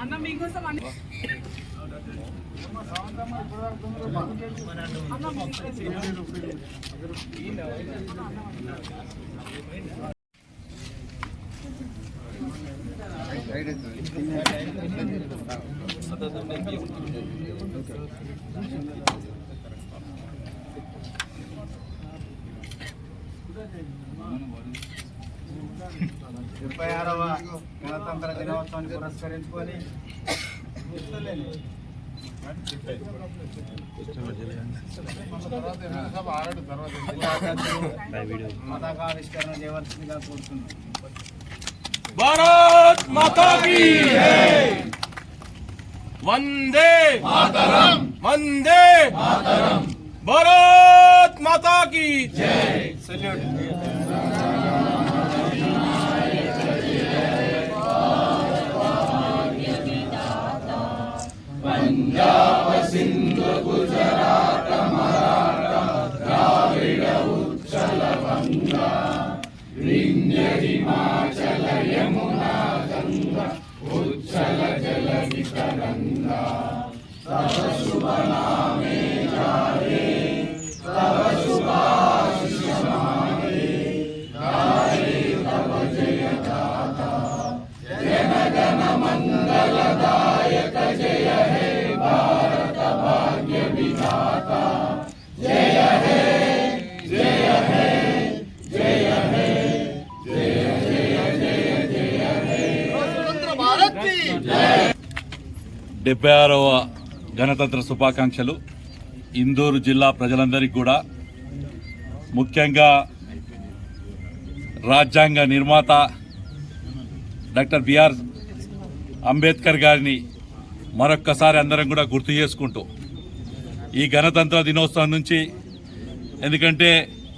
అన్న మీకోసం అన్ని అన్న మీకోసం. ముప్పై ఆరవ గణతంత్ర దినోత్సవాన్ని పురస్కరించుకొని పతాకావిష్కరణ చేయవలసిందిగా కోరుతున్నాం भारत माता की जय वंदे मातरम वंदे मातरम भारत माता की Supernatural. డెబ్బై ఆరవ గణతంత్ర శుభాకాంక్షలు. ఇందూరు జిల్లా ప్రజలందరికీ కూడా ముఖ్యంగా రాజ్యాంగ నిర్మాత డాక్టర్ బిఆర్ అంబేద్కర్ గారిని మరొక్కసారి అందరం కూడా గుర్తు చేసుకుంటూ ఈ గణతంత్ర దినోత్సవం నుంచి ఎందుకంటే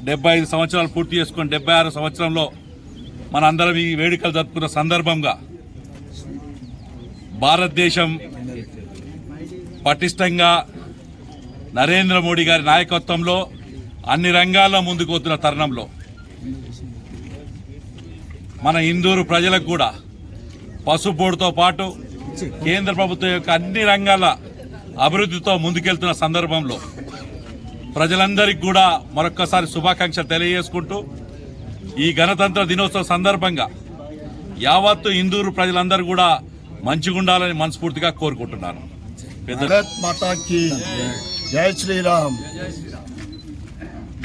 డెబ్బై ఐదు సంవత్సరాలు పూర్తి చేసుకుని డెబ్బై ఆరు సంవత్సరంలో మనందరం ఈ వేడుకలు జరుపుకున్న సందర్భంగా భారతదేశం పటిష్టంగా నరేంద్ర మోడీ గారి నాయకత్వంలో అన్ని రంగాల్లో ముందుకు పోతున్న తరుణంలో మన ఇందూరు ప్రజలకు కూడా పసుపోడుతో పాటు కేంద్ర ప్రభుత్వం యొక్క అన్ని రంగాల అభివృద్ధితో ముందుకెళ్తున్న సందర్భంలో ప్రజలందరికీ కూడా మరొక్కసారి శుభాకాంక్షలు తెలియజేసుకుంటూ ఈ గణతంత్ర దినోత్సవం సందర్భంగా యావత్తు ఇందూరు ప్రజలందరూ కూడా మంచిగా ఉండాలని మనస్ఫూర్తిగా కోరుకుంటున్నాను. జై శ్రీరామ్.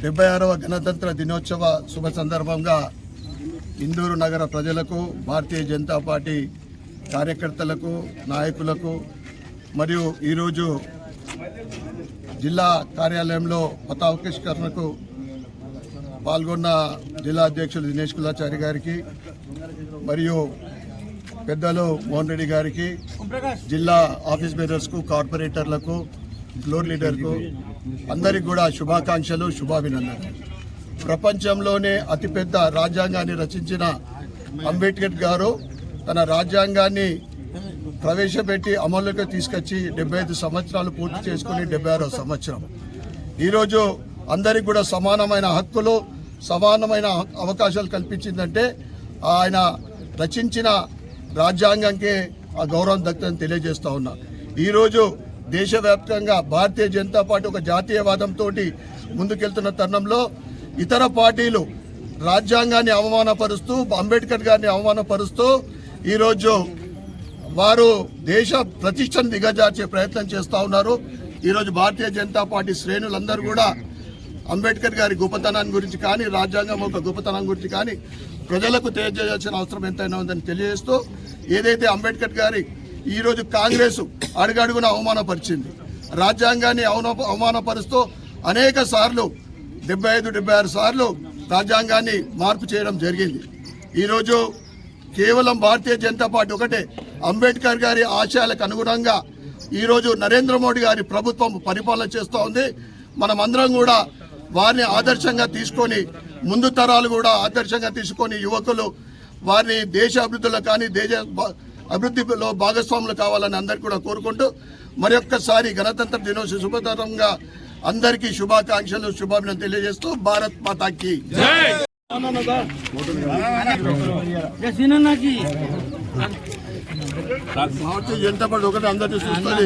డెబ్బై ఆరవ గణతంత్ర దినోత్సవ శుభ సందర్భంగా ఇందూరు నగర ప్రజలకు భారతీయ జనతా పార్టీ కార్యకర్తలకు నాయకులకు మరియు ఈరోజు జిల్లా కార్యాలయంలో పతావకిష్కరణకు పాల్గొన్న జిల్లా అధ్యక్షులు దినేష్ కులాచారి గారికి మరియు పెద్దలు మోహన్ రెడ్డి గారికి జిల్లా ఆఫీస్ బేరర్స్కు కార్పొరేటర్లకు ఫ్లోర్ లీడర్కు అందరికి కూడా శుభాకాంక్షలు శుభాభినందనలు. ప్రపంచంలోనే అతిపెద్ద రాజ్యాంగాన్ని రచించిన అంబేద్కర్ గారు తన రాజ్యాంగాన్ని ప్రవేశపెట్టి అమలులోకి తీసుకొచ్చి డెబ్బై ఐదు సంవత్సరాలు పూర్తి చేసుకుని డెబ్బై ఆరో సంవత్సరం. ఈరోజు అందరికి కూడా సమానమైన హక్కులు సమానమైన అవకాశాలు కల్పించిందంటే ఆయన రచించిన రాజ్యాంగంకే ఆ గౌరవం దక్కుతుందని తెలియజేస్తా ఉన్నా. ఈరోజు దేశవ్యాప్తంగా భారతీయ జనతా పార్టీ ఒక జాతీయవాదంతో ముందుకెళ్తున్న తరుణంలో ఇతర పార్టీలు రాజ్యాంగాన్ని అవమానపరుస్తూ అంబేద్కర్ గారిని అవమానపరుస్తూ ఈరోజు వారు దేశ ప్రతిష్టను దిగజార్చే ప్రయత్నం చేస్తూ ఉన్నారు. ఈరోజు భారతీయ జనతా పార్టీ శ్రేణులందరూ కూడా అంబేద్కర్ గారి గొప్పతనాన్ని గురించి కానీ రాజ్యాంగం యొక్క గొప్పతనం గురించి కానీ ప్రజలకు తెలియజేయాల్సిన అవసరం ఎంతైనా ఉందని తెలియజేస్తూ ఏదైతే అంబేద్కర్ గారి ఈరోజు కాంగ్రెస్ అడుగడుగున అవమానపరిచింది రాజ్యాంగాన్ని అవన అవమానపరుస్తూ అనేక సార్లు డెబ్బై ఐదు డెబ్బై ఆరు సార్లు రాజ్యాంగాన్ని మార్పు చేయడం జరిగింది. ఈరోజు కేవలం భారతీయ జనతా పార్టీ ఒకటే అంబేద్కర్ గారి ఆశయాలకు అనుగుణంగా ఈరోజు నరేంద్ర మోడీ గారి ప్రభుత్వం పరిపాలన చేస్తూ ఉంది. మనమందరం కూడా వారిని ఆదర్శంగా తీసుకొని ముందు తరాలు కూడా ఆదర్శంగా తీసుకొని యువకులు వారిని దేశ అభివృద్ధిలో కానీ దేశ అభివృద్ధిలో భాగస్వాములు కావాలని అందరికీ కూడా కోరుకుంటూ మరొక్కసారి గణతంత్ర దినోత్సవ శుభతరంగా అందరికీ శుభాకాంక్షలు శుభాభినందనలు తెలియజేస్తూ భారత్ మాతాకి. భారతీయ జనతా పార్టీ ఒకటి అందరినీ చూస్తుంది.